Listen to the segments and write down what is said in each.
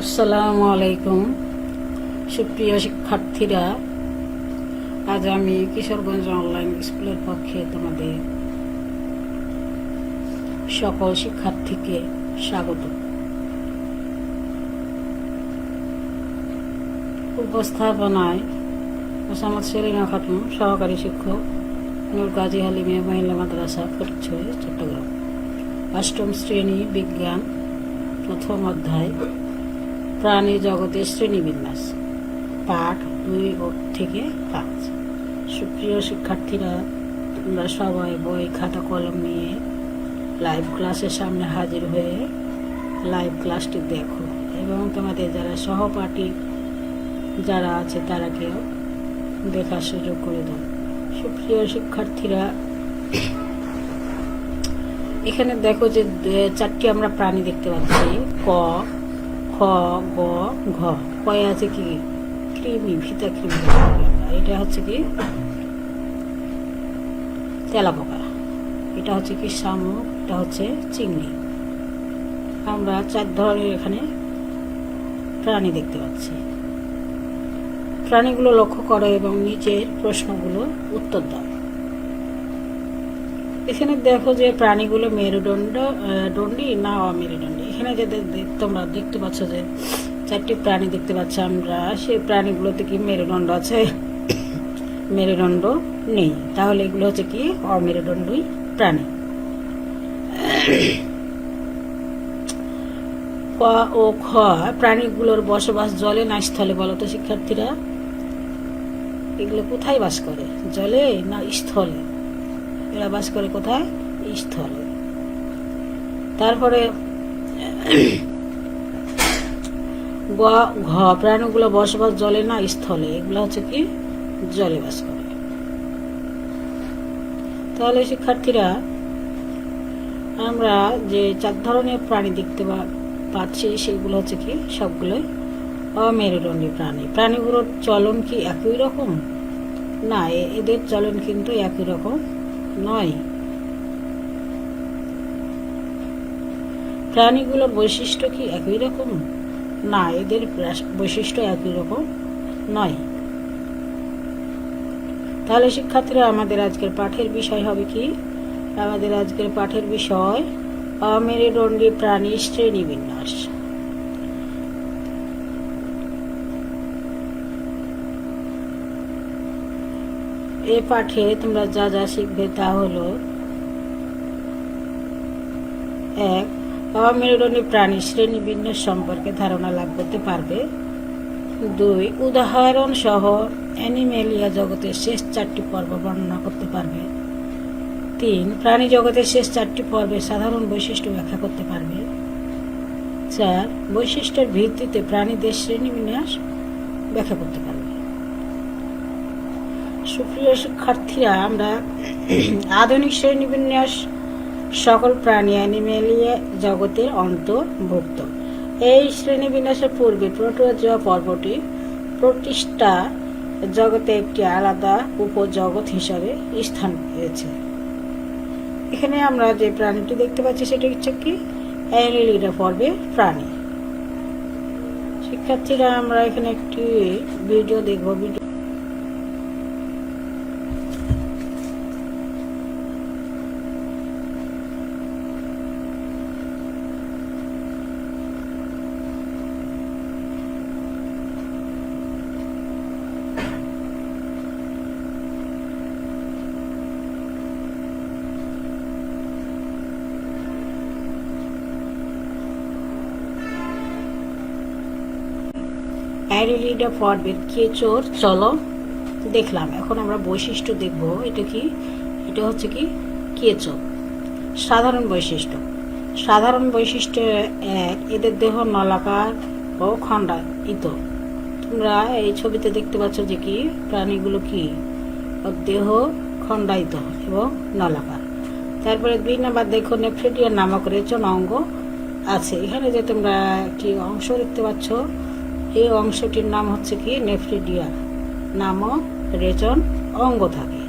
আসসালামু আলাইকুম। সুপ্রিয় শিক্ষার্থীরা, আজ আমি কিশোরগঞ্জ অনলাইন স্কুলের পক্ষে তোমাদের সকল শিক্ষার্থীকে স্বাগত। উপস্থাপনায় মোসাম্মদ সেলিনা খাতুন, সহকারী শিক্ষক নূর গাজী হালিমিয়া মহিলা মাদ্রাসা, পরিচয়, চট্টগ্রাম। অষ্টম শ্রেণি বিজ্ঞান, প্রথম অধ্যায়। প্রাণী জগতের শ্রেণীবিন্যাস। পাঠ দুই থেকে পাঁচ। সুপ্রিয় শিক্ষার্থীরা, তোমরা সবাই বই, খাতা, কলম নিয়ে লাইভ ক্লাসের সামনে হাজির হয়ে লাইভ ক্লাসটি দেখো এবং তোমাদের যারা সহপাঠী যারা আছে তারাকেও দেখার সুযোগ করে দাও। সুপ্রিয় শিক্ষার্থীরা, এখানে দেখো যে চারটি আমরা প্রাণী দেখতে পাচ্ছি। ক খ, গ, ঘ। কয়ে আছে কি? কৃমি ফিতা কৃমি। এটা হচ্ছে কি? তেলাপোকা। এটা হচ্ছে কি শামুক, এটা হচ্ছে চিংড়ি। আমরা চার ধরনের এখানে প্রাণী দেখতে পাচ্ছি। প্রাণীগুলো লক্ষ্য করো এবং নিচের প্রশ্নগুলো উত্তর দাও। এখানে দেখো যে প্রাণীগুলো মেরুদণ্ড দণ্ডী না অমেরুদণ্ডী? এখানে যে তোমরা দেখতে পাচ্ছ যে চারটি প্রাণী দেখতে পাচ্ছ আমরা, সেই প্রাণীগুলোতে কি মেরুদণ্ড আছে। মেরুদণ্ড নেই। তাহলে এগুলো হচ্ছে কি? অমেরুদণ্ডই প্রাণী। ক ও খ, প্রাণীগুলোর বসবাস জলে না স্থলে বলো তো শিক্ষার্থীরা? এগুলো কোথায় বাস করে? জলে না স্থলে? এরা বাস করে কোথায়? স্থলে। তারপরে ঘ, প্রাণীগুলো বসবাস জলে না স্থলে, এগুলো হচ্ছে কি? জলে বাস করে। তাহলে শিক্ষার্থীরা, আমরা যে চার ধরনের প্রাণী দেখতে পাচ্ছি, সেগুলো হচ্ছে কি? সবগুলোই অমেরুদণ্ডী প্রাণী। প্রাণীগুলোর চলন কি একই রকম? না এদের চলন কিন্তু একই রকম নয়। প্রাণীগুলোর বৈশিষ্ট্য কি একই রকম? না, এদের বৈশিষ্ট্য একই রকম নয়। তাহলে শিক্ষার্থীরা, আমাদের আজকের পাঠের বিষয় হবে কি? আমাদের আজকের পাঠের বিষয়, অমেরুদণ্ডী প্রাণী শ্রেণি বিন্যাস এ পাঠে তোমরা যা যা শিখবে তা হলো, এক অমেরুদণ্ডী প্রাণী শ্রেণি বিন্যাস সম্পর্কে ধারণা লাভ করতে পারবে। দুই, উদাহরণ সহ অ্যানিমেলিয়া জগতের শেষ চারটি পর্ব বর্ণনা করতে পারবে। তিন, প্রাণী জগতের শেষ চারটি পর্বের সাধারণ বৈশিষ্ট্য ব্যাখ্যা করতে পারবে। চার, বৈশিষ্ট্যের ভিত্তিতে প্রাণীদের শ্রেণীবিন্যাস ব্যাখ্যা করতে পারবে। সুপ্রিয় শিক্ষার্থীরা, আমরা আধুনিক শ্রেণীবিন্যাস সকল প্রাণী অ্যানিমেলিয়া জগতের অন্তর্ভুক্ত। এই শ্রেণীবিন্যাসের পূর্বে প্রোটোজোয়া পর্বটি প্রতিষ্ঠা জগতে একটি আলাদা উপজগৎ হিসাবে স্থান পেয়েছে। এখানে আমরা যে প্রাণীটি দেখতে পাচ্ছি সেটা হচ্ছে কি? অ্যানিলিডা পর্বের প্রাণী। শিক্ষার্থীরা, আমরা এখানে একটি ভিডিও দেখব। ভিডিও অ্যারিলিডা পর্বের কেচোর চলো, দেখলাম। এখন আমরা বৈশিষ্ট্য দেখব। এটা কি? এটা হচ্ছে কি? কেচো সাধারণ বৈশিষ্ট্য। সাধারণ বৈশিষ্ট্য এক এদের দেহ নলাকার ও খণ্ডায়িত। তোমরা এই ছবিতে দেখতে পাচ্ছ যে কি? প্রাণীগুলো কি? দেহ খণ্ডায়িত এবং নলাকার। তারপরে দুই নাম্বার দেখো নেফ্রেডিয়া নামক রেচন অঙ্গ আছে। এখানে যে তোমরা একটি অংশ দেখতে পাচ্ছ এই অংশটির নাম হচ্ছে কি? নেফ্রিডিয়া। নামক রেচন অঙ্গ থাকে।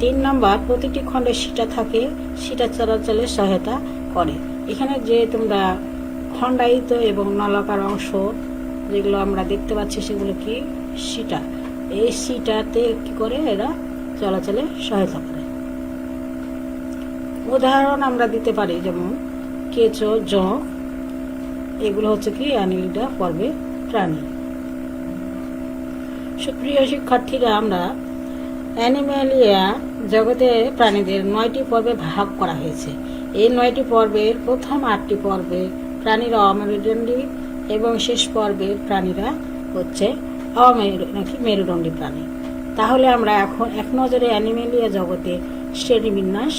তিন নম্বর, প্রতিটি খণ্ডে সিটা থাকে, সিটা চলাচলে সহায়তা করে। এখানে যে তোমরা খণ্ডায়িত এবং নলাকার অংশ যেগুলো আমরা দেখতে পাচ্ছি, সেগুলো কি? সিটা। এই সিটাতে কি করে? এরা চলাচলে সহায়তা করে। উদাহরণ আমরা দিতে পারি, যেমন কেঁচো জঁক এগুলো হচ্ছে কি? অ্যানিলিডা পর্বে প্রাণী। সুপ্রিয় শিক্ষার্থীরা, আমরা অ্যানিম্যালিয়া জগতে প্রাণীদের নয়টি পর্বে ভাগ করা হয়েছে। এই নয়টি পর্বের প্রথম আটটি পর্বে প্রাণীরা অমেরুদণ্ডী এবং শেষ পর্বের প্রাণীরা হচ্ছে অমেরু, নাকি মেরুদণ্ডী প্রাণী। তাহলে আমরা এখন এক নজরে অ্যানিমেলিয়া জগতে শ্রেণীবিন্যাস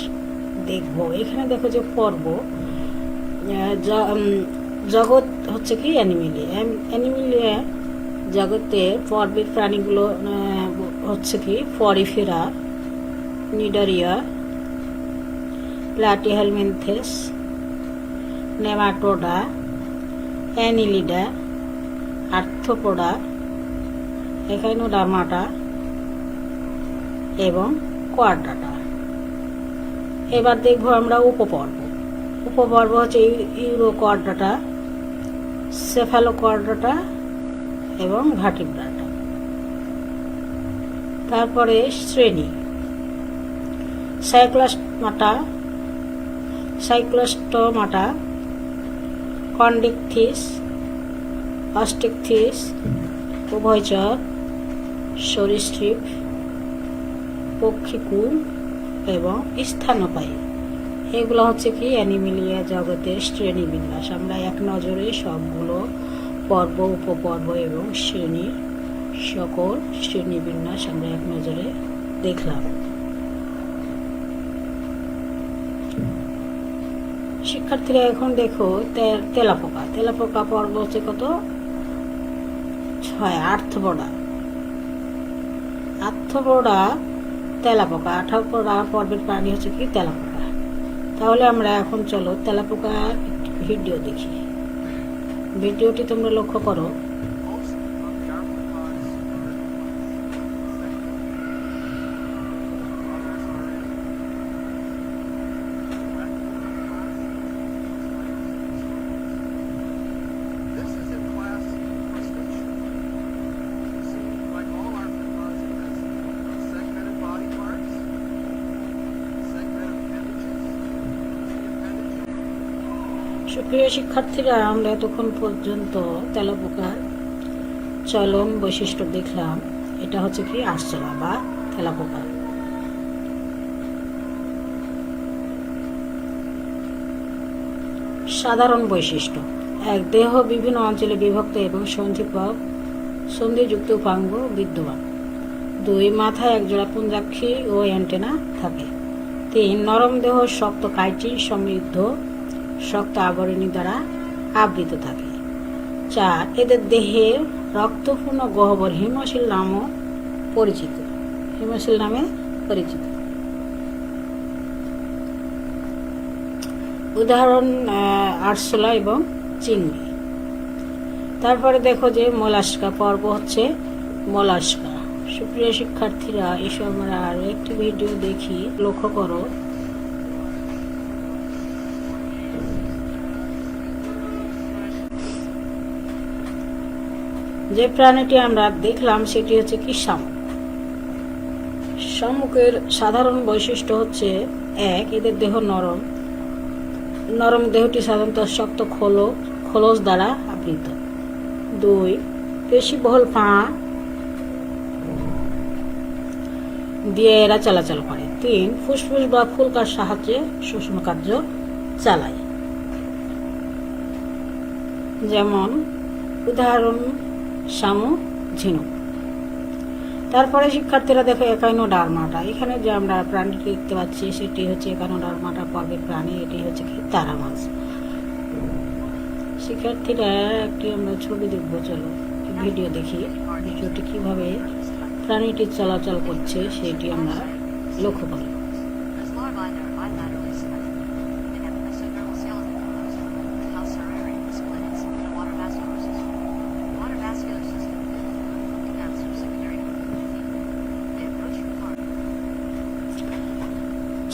দেখব। এখানে দেখো যে পর্ব জগৎ হচ্ছে কি? অ্যানিমেলিয়া। অ্যানিমেলিয়া জগতে পর্বের প্রাণীগুলো হচ্ছে কি? Porifera cnidaria platyhelminthes nematoda, annelida arthropoda echinodermata এবং কোয়াড্রাটা। এবার দেখব আমরা উপপর্ব। উপপর্ব হচ্ছে ইউরোকর্ডাটা সেফালোকর্ডাটা এবং ভাটিব্রাটা তারপরে শ্রেণি। সাইক্লাস্টমাটা সাইক্লোস্টোমাটা কন্ডিকথিস অস্টিকথিস উভয়চর সরীসৃপ পক্ষীকুল এবং স্থানপায়ী এগুলো হচ্ছে কি অ্যানিমিলিয়া জগতের শ্রেণীবিন্যাস। আমরা এক নজরে সবগুলো পর্ব, উপপর্ব এবং শ্রেণি সকল শ্রেণীবিন্যাস আমরা এক নজরে দেখলাম। শিক্ষার্থীরা এখন দেখো তেলাপোকা। তেলাপোকা পর্ব হচ্ছে কত? ছয় আর্থপোড়া আর্থপোড়া তেলাপোকা। আঠাপোড়া পর্বের প্রাণী হচ্ছে কি তেলাপোকা। তাহলে আমরা এখন চলো তেলাপোকা ভিডিও দেখি। ভিডিওটি তোমরা লক্ষ্য করো। সুপ্রিয় শিক্ষার্থীরা, আমরা এতক্ষণ পর্যন্ত তেলাপোকার চলন বৈশিষ্ট্য দেখলাম। এটা হচ্ছে কি? আরশোলা বা তেলাপোকা। সাধারণ বৈশিষ্ট্য। এক দেহ বিভিন্ন অঞ্চলে বিভক্ত এবং সন্ধিপক সন্ধিযুক্ত উপাঙ্গ বিদ্যমান। দুই মাথায় একজোড়া পুঞ্জাক্ষী ও অ্যান্টেনা থাকে। তিন, নরম দেহ শক্ত কাইটিন সমৃদ্ধ শক্ত আবরণী দ্বারা আবৃত থাকে চার এদের দেহে রক্তপূর্ণ গহ্বর হিমশিল নামও পরিচিত। হিমশিল নামে পরিচিত। উদাহরণ আরশোলা এবং চিংড়ি। তারপরে দেখো যে মোলাস্কা পর্ব হচ্ছে মোলাস্কা। সুপ্রিয় শিক্ষার্থীরা এসব আমরা আরও একটি ভিডিও দেখি। লক্ষ্য করো যে প্রাণীটি আমরা দেখলাম, সেটি হচ্ছে কি শামুক শামুকের সাধারণ বৈশিষ্ট্য হচ্ছে, এক, এদের দেহ নরম। নরম দেহটি সাধারণত শক্ত খোলো, খোলস দ্বারা আবৃত। দুই, পেশিবহুল পা দিয়ে এরা চলাচল করে। তিন, ফুসফুস বা ফুলকার সাহায্যে শ্বসন কার্য চালায়। যেমন, উদাহরণ শামুক ঝিনুক তারপরে শিক্ষার্থীরা দেখো একাইনো ডারমাটা। এখানে যে আমরা প্রাণীটি দেখতে পাচ্ছি, সেটি হচ্ছে একাইনো ডারমাটা, পর্বের প্রাণী। এটি হচ্ছে কি তারা মাছ। শিক্ষার্থীরা একটি আমরা ছবি দেখব, চলো। ভিডিও দেখি। ভিডিওটি কীভাবে প্রাণীটি চলাচল করছে, সেটি আমরা লক্ষ্য করি।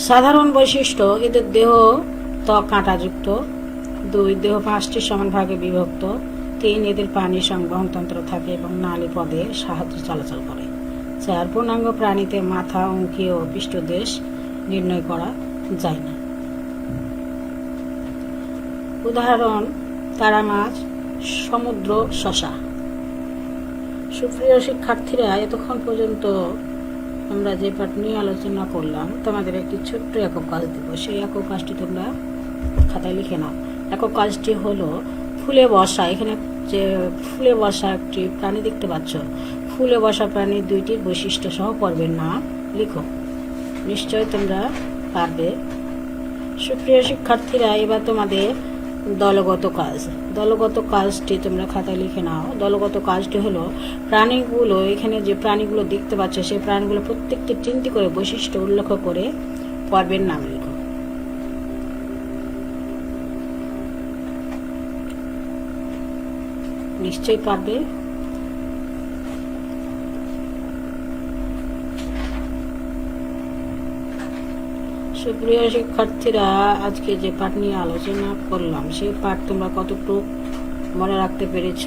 সাধারণ বৈশিষ্ট্য এদের দেহ ত্বক কাঁটাযুক্ত। দুই, দেহ পাঁচটি সমান ভাগে বিভক্ত। তিন, এদের পানি সংবহনতন্ত্র থাকে এবং নালী পদে সাহায্য চলাচল করে। চার, পূর্ণাঙ্গ প্রাণীতে মাথা অঙ্কি ও পৃষ্ঠদেশ নির্ণয় করা যায় না। উদাহরণ তারা মাছ সমুদ্র, শশা। সুপ্রিয় শিক্ষার্থীরা, এতক্ষণ পর্যন্ত আমরা যে পাঠ নিয়ে আলোচনা করলাম, তোমাদের একটি ছোট্ট একক কাজ দেব। সেই একক কাজটি তোমরা খাতায় লিখে নাও। একক কাজটি হলো ফুলে বসা। এখানে যে ফুলে বসা একটি প্রাণী দেখতে পাচ্ছ। ফুলে বসা প্রাণীর দুইটির বৈশিষ্ট্য সহ পর্বের নাম লিখো। নিশ্চয় তোমরা পারবে। সুপ্রিয় শিক্ষার্থীরা, এবার তোমাদের দলগত কাজ। দলগত কাজটি তোমরা খাতায় লিখে নাও। দলগত কাজটি হলো প্রাণীগুলো, এখানে যে প্রাণীগুলো দেখতে পাচ্ছ, সেই প্রাণীগুলো প্রত্যেকটি চিন্তি করে বৈশিষ্ট্য উল্লেখ করে পর্বের নাম লিখো। নিশ্চয়ই পারবে? সুপ্রিয় শিক্ষার্থীরা, আজকে যে পাঠ নিয়ে আলোচনা করলাম, সেই পাঠ তোমরা কতটুকু মনে রাখতে পেরেছ,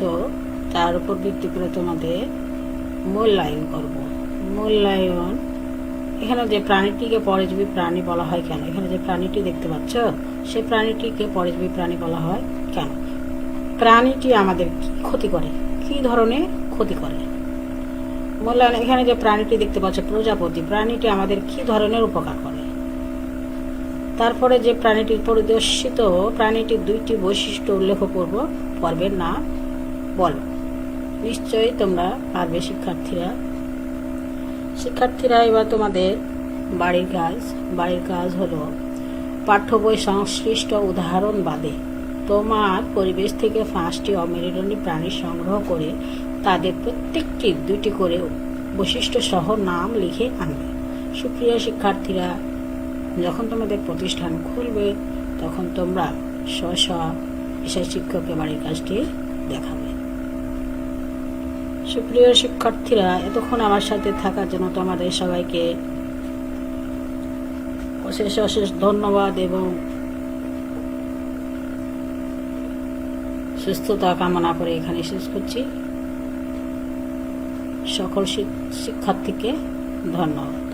তার উপর ভিত্তি করে তোমাদের মূল্যায়ন করব। মূল্যায়ন, এখানে যে প্রাণীটিকে পরজীবী প্রাণী বলা হয় কেন? এখানে যে প্রাণীটি দেখতে পাচ্ছ, সেই প্রাণীটিকে পরজীবী প্রাণী বলা হয় কেন? প্রাণীটি আমাদের ক্ষতি করে? কি ধরনের ক্ষতি করে? মূল্যায়ন, এখানে যে প্রাণীটি দেখতে পাচ্ছ, প্রজাপতি, প্রাণীটি আমাদের কি ধরনের উপকার করে? তারপরে যে প্রাণীটির পরিদর্শিত প্রাণীটির দুইটি বৈশিষ্ট্য উল্লেখ করব। পর্বের নাম বলো। নিশ্চয়ই তোমরা পারবে, শিক্ষার্থীরা। শিক্ষার্থীরা, এবার তোমাদের বাড়ির কাজ। বাড়ির কাজ হলো পাঠ্য বই সংশ্লিষ্ট উদাহরণ বাদে তোমার পরিবেশ থেকে পাঁচটি অমেরুদণ্ডী প্রাণী সংগ্রহ করে তাদের প্রত্যেকটি দুটি করে বৈশিষ্ট্য সহ নাম লিখে আনবে। সুপ্রিয় শিক্ষার্থীরা যখন তোমাদের প্রতিষ্ঠান খুলবে, তখন তোমরা স্ব স্ব বিষয় শিক্ষককে বাড়ির কাজটি দেখাবে। সুপ্রিয় শিক্ষার্থীরা, এতক্ষণ আমার সাথে থাকার জন্য তোমাদের সবাইকে অশেষ অশেষ ধন্যবাদ এবং সুস্থতা কামনা করে এখানে শেষ করছি। সকল শিক্ষার্থীকে ধন্যবাদ।